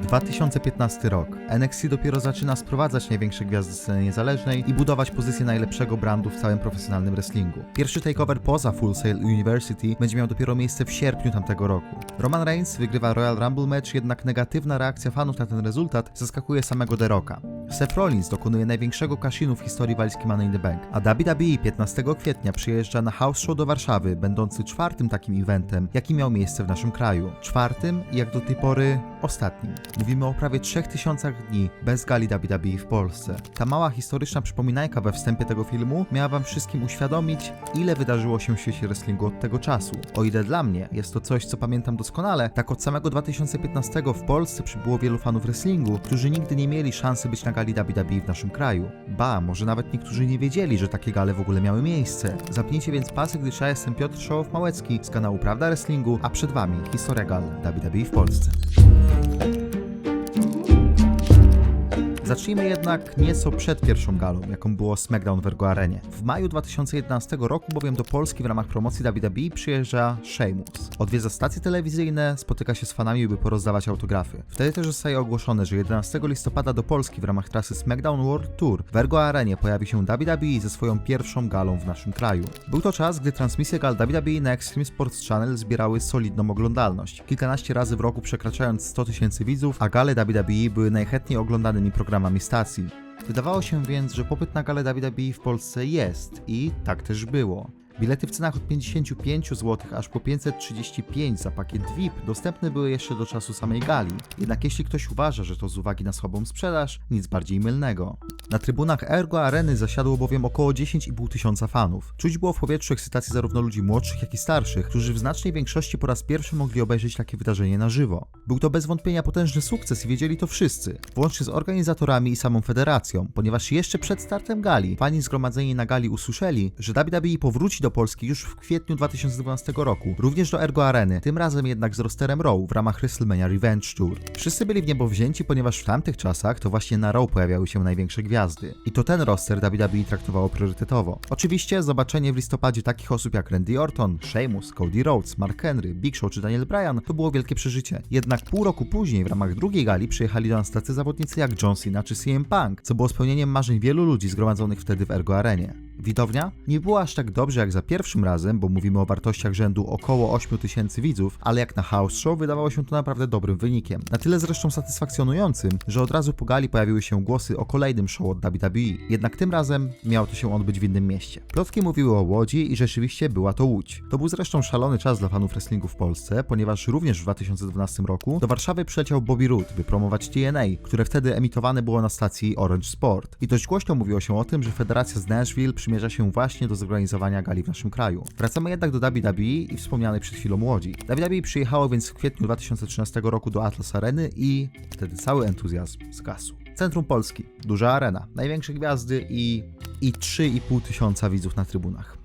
2015 rok. NXT dopiero zaczyna sprowadzać największe gwiazdy sceny niezależnej i budować pozycję najlepszego brandu w całym profesjonalnym wrestlingu. Pierwszy takeover poza Full Sail University będzie miał dopiero miejsce w sierpniu tamtego roku. Roman Reigns wygrywa Royal Rumble match, jednak negatywna reakcja fanów na ten rezultat zaskakuje samego The Rocka. Seth Rollins dokonuje największego kashinu w historii walki Money in the Bank, a WWE 15 kwietnia przyjeżdża na House Show do Warszawy, będący czwartym takim eventem, jaki miał miejsce w naszym kraju. Czwartym i jak do tej pory ostatnim. Mówimy o prawie 3000 dni bez gali WWE w Polsce. Ta mała historyczna przypominajka we wstępie tego filmu miała wam wszystkim uświadomić, ile wydarzyło się w świecie wrestlingu od tego czasu. O ile dla mnie jest to coś, co pamiętam doskonale, tak od samego 2015 w Polsce przybyło wielu fanów wrestlingu, którzy nigdy nie mieli szansy być na gali WWE w naszym kraju. Ba, może nawet niektórzy nie wiedzieli, że takie gale w ogóle miały miejsce. Zapnijcie więc pasy, gdyż ja jestem Piotr Szołow-Małecki z kanału Prawda Wrestlingu, a przed wami historia gal WWE w Polsce. Zacznijmy jednak nieco przed pierwszą galą, jaką było SmackDown w Ergo Arenie. W maju 2011 roku bowiem do Polski w ramach promocji WWE przyjeżdża Sheamus. Odwiedza stacje telewizyjne, spotyka się z fanami, by porozdawać autografy. Wtedy też zostaje ogłoszone, że 11 listopada do Polski w ramach trasy SmackDown World Tour w Ergo Arenie pojawi się WWE ze swoją pierwszą galą w naszym kraju. Był to czas, gdy transmisje gal WWE na Extreme Sports Channel zbierały solidną oglądalność. Kilkanaście razy w roku przekraczając 100 tysięcy widzów, a gale WWE były najchętniej oglądanymi programami stacji. Wydawało się więc, że popyt na galę WWE w Polsce jest i tak też było. Bilety w cenach od 55 zł aż po 535 za pakiet VIP dostępne były jeszcze do czasu samej gali. Jednak jeśli ktoś uważa, że to z uwagi na słabą sprzedaż, nic bardziej mylnego. Na trybunach Ergo Areny zasiadło bowiem około 10,5 tysiąca fanów. Czuć było w powietrzu ekscytacji zarówno ludzi młodszych, jak i starszych, którzy w znacznej większości po raz pierwszy mogli obejrzeć takie wydarzenie na żywo. Był to bez wątpienia potężny sukces i wiedzieli to wszyscy, włącznie z organizatorami i samą federacją, ponieważ jeszcze przed startem gali fani zgromadzeni na gali usłyszeli, że WWE powróci do Polski już w kwietniu 2012 roku, również do Ergo Areny, tym razem jednak z rosterem Raw w ramach WrestleMania Revenge Tour. Wszyscy byli w niebo wzięci, ponieważ w tamtych czasach to właśnie na Raw pojawiały się największe gwiazdy. I to ten roster WWE traktowało priorytetowo. Oczywiście zobaczenie w listopadzie takich osób jak Randy Orton, Sheamus, Cody Rhodes, Mark Henry, Big Show czy Daniel Bryan to było wielkie przeżycie. Jednak pół roku później w ramach drugiej gali przyjechali do nas tacy zawodnicy jak John Cena czy CM Punk, co było spełnieniem marzeń wielu ludzi zgromadzonych wtedy w Ergo Arenie. Widownia nie była aż tak dobrze jak za pierwszym razem, bo mówimy o wartościach rzędu około 8 tysięcy widzów, ale jak na House Show wydawało się to naprawdę dobrym wynikiem. Na tyle zresztą satysfakcjonującym, że od razu po gali pojawiły się głosy o kolejnym show od WWE. Jednak tym razem miało to się odbyć w innym mieście. Plotki mówiły o Łodzi i rzeczywiście była to Łódź. To był zresztą szalony czas dla fanów wrestlingu w Polsce, ponieważ również w 2012 roku do Warszawy przyleciał Bobby Roode, by promować TNA, które wtedy emitowane było na stacji Orange Sport. I dość głośno mówiło się o tym, że federacja z Nashville przymierza się właśnie do zorganizowania gali w naszym kraju. Wracamy jednak do WWE i wspomnianej przed chwilą Łodzi. WWE przyjechało więc w kwietniu 2013 roku do Atlas Areny i wtedy cały entuzjazm zgasł. Centrum Polski, duża arena, największe gwiazdy i, i 3,5 tysiąca widzów na trybunach.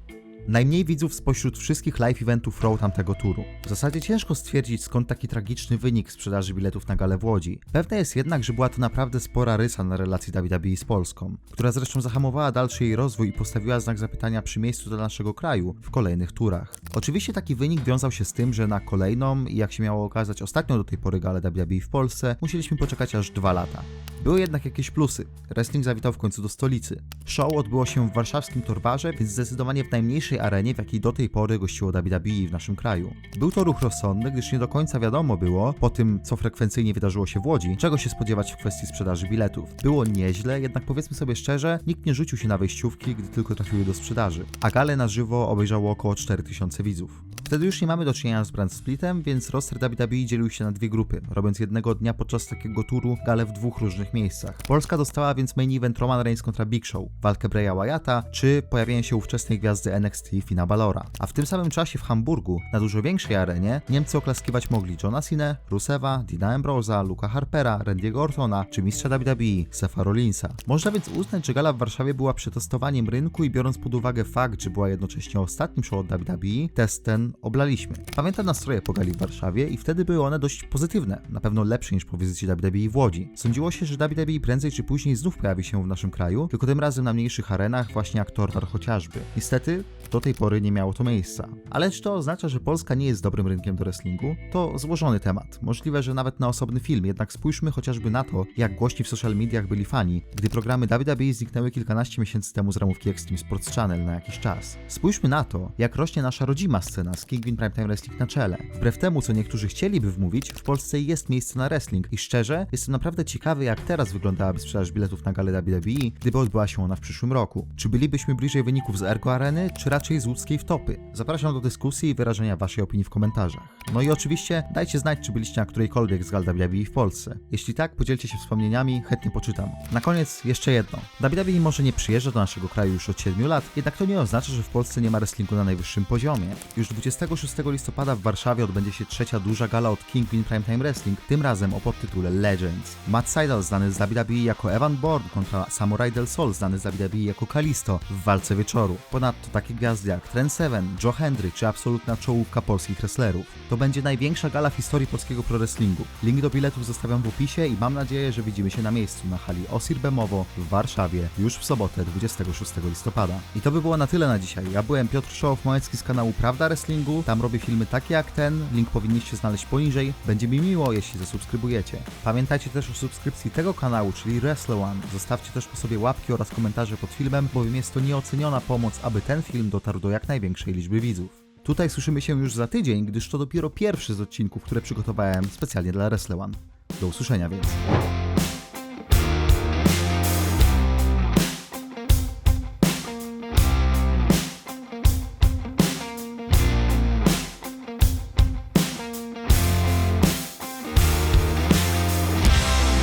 Najmniej widzów spośród wszystkich live eventów Raw tamtego turu. W zasadzie ciężko stwierdzić skąd taki tragiczny wynik sprzedaży biletów na galę w Łodzi. Pewne jest jednak, że była to naprawdę spora rysa na relacji WWE z Polską, która zresztą zahamowała dalszy jej rozwój i postawiła znak zapytania przy miejscu dla naszego kraju w kolejnych turach. Oczywiście taki wynik wiązał się z tym, że na kolejną i jak się miało okazać ostatnią do tej pory galę WWE w Polsce, musieliśmy poczekać aż dwa lata. Były jednak jakieś plusy. Wrestling zawitał w końcu do stolicy. Show odbyło się w warszawskim Torwarze, więc zdecydowanie w najmniejszej arenie, w jakiej do tej pory gościło WWE w naszym kraju. Był to ruch rozsądny, gdyż nie do końca wiadomo było, po tym co frekwencyjnie wydarzyło się w Łodzi, czego się spodziewać w kwestii sprzedaży biletów. Było nieźle, jednak powiedzmy sobie szczerze, nikt nie rzucił się na wejściówki, gdy tylko trafiły do sprzedaży. A galę na żywo obejrzało około 4000 widzów. Wtedy już nie mamy do czynienia z brand splitem, więc roster WWE dzielił się na dwie grupy, robiąc jednego dnia podczas takiego turu galę w dwóch różnych miejscach. Polska dostała więc main event Roman Reigns kontra Big Show, walkę Breya Wyatta, czy pojawienie się ówczesnej gwiazdy NXT Fina Balora. A w tym samym czasie w Hamburgu, na dużo większej arenie, Niemcy oklaskiwać mogli Johna Cena, Rusewa, Dina Ambrosa, Luka Harpera, Randy'ego Ortona, czy mistrza WWE, Sefa Rollinsa. Można więc uznać, że gala w Warszawie była przetestowaniem rynku i biorąc pod uwagę fakt, że była jednocześnie ostatnim show od WWE, test ten oblaliśmy. Pamiętam nastroje po gali w Warszawie i wtedy były one dość pozytywne, na pewno lepsze niż po wizycie WWE w Łodzi. Sądziło się, że WWE prędzej czy później znów pojawi się w naszym kraju, tylko tym razem na mniejszych arenach, właśnie jak Torwar chociażby. Niestety, do tej pory nie miało to miejsca. Ale czy to oznacza, że Polska nie jest dobrym rynkiem do wrestlingu? To złożony temat. Możliwe, że nawet na osobny film, jednak spójrzmy chociażby na to, jak głośni w social mediach byli fani, gdy programy WWE zniknęły kilkanaście miesięcy temu z ramówki Extreme Sports Channel na jakiś czas. Spójrzmy na to, jak rośnie nasza rodzima scena z King Win Primetime Wrestling na czele. Wbrew temu, co niektórzy chcieliby wmówić, w Polsce jest miejsce na wrestling i szczerze, jestem naprawdę ciekawy, jak teraz wyglądałaby sprzedaż biletów na galę WWE, gdyby odbyła się ona w przyszłym roku. Czy bylibyśmy bliżej wyników z Ergo Areny, czy raczej z łódzkiej wtopy? Zapraszam do dyskusji i wyrażenia waszej opinii w komentarzach. No i oczywiście dajcie znać, czy byliście na którejkolwiek z gal WWE w Polsce. Jeśli tak, podzielcie się wspomnieniami, chętnie poczytam. Na koniec jeszcze jedno. WWE może nie przyjeżdża do naszego kraju już od 7 lat, jednak to nie oznacza, że w Polsce nie ma wrestlingu na najwyższym poziomie. Już 26 listopada w Warszawie odbędzie się trzecia duża gala od King Win Primetime Wrestling, tym razem o podtytule Legends. Matt Seidel znany z WWE jako Evan Bourne kontra Samurai Del Sol znany z WWE jako Kalisto w walce wieczoru. Ponadto takie gwiazdy jak Trent Seven, Joe Hendry czy absolutna czołówka polskich wrestlerów. To będzie największa gala w historii polskiego pro wrestlingu. Link do biletów zostawiam w opisie i mam nadzieję, że widzimy się na miejscu na hali Osir Bemowo w Warszawie już w sobotę 26 listopada. I to by było na tyle na dzisiaj. Ja byłem Piotr Szołow-Małecki z kanału Prawda Wrestlingu. Tam robię filmy takie jak ten. Link powinniście znaleźć poniżej. Będzie mi miło, jeśli zasubskrybujecie. Pamiętajcie też o subskrypcji tego kanału, czyli Wrestle One. Zostawcie też po sobie łapki oraz komentarze pod filmem, bowiem jest to nieoceniona pomoc, aby ten film dotarł do jak największej liczby widzów. Tutaj słyszymy się już za tydzień, gdyż to dopiero pierwszy z odcinków, które przygotowałem specjalnie dla Wrestle One. Do usłyszenia więc.